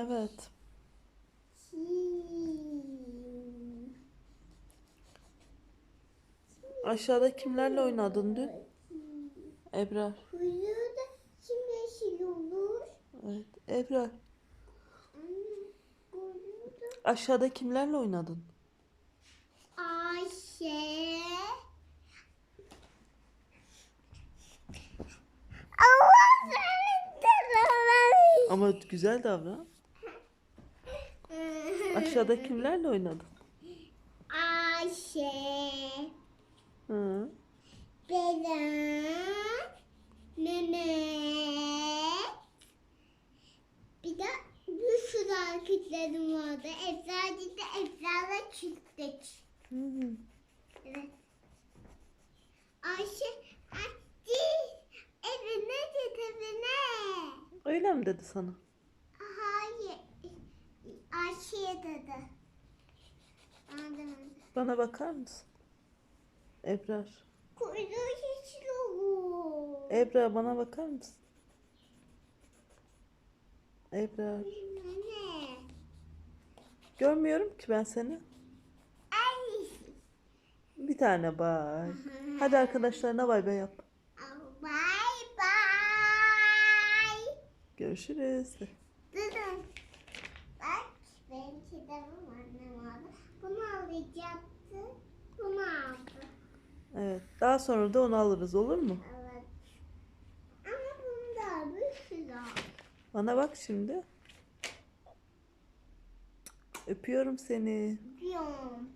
Evet. Aşağıda kimlerle oynadın dün? Ebrar. Kuyruğu da şimdi yeşil olur. Evet. Ebrar. Aşağıda kimlerle oynadın? Ayşe. Ama güzel davran. Aşağıda kimlerle oynadın? Ayşe. Hı. Beren. Mehmet. Bir de bir sürü hareketlerim vardı. Eczacı da Ebrar'la çıktık. Hı. Evet. Ayşe, Ayşe, evine git evine. Öyle mi dedi sana? Dedi. Anladım. Bana bakar mısın? Ebrar. Kuyruğu yeşil olur. Ebrar bana bakar mısın? Ebrar. Ne? Görmüyorum ki ben seni. Ay. Bir tane bay. Hadi arkadaşlarına bay bay yap. Bye bye. Görüşürüz. Durun. Bak benim kitabım annem aldı. Bunu alacaktı. Bunu aldı. Evet. Daha sonra da onu alırız olur mu? Evet. Ama bunda bir sürü aldı. Bana bak şimdi. Öpüyorum seni. Diyorum.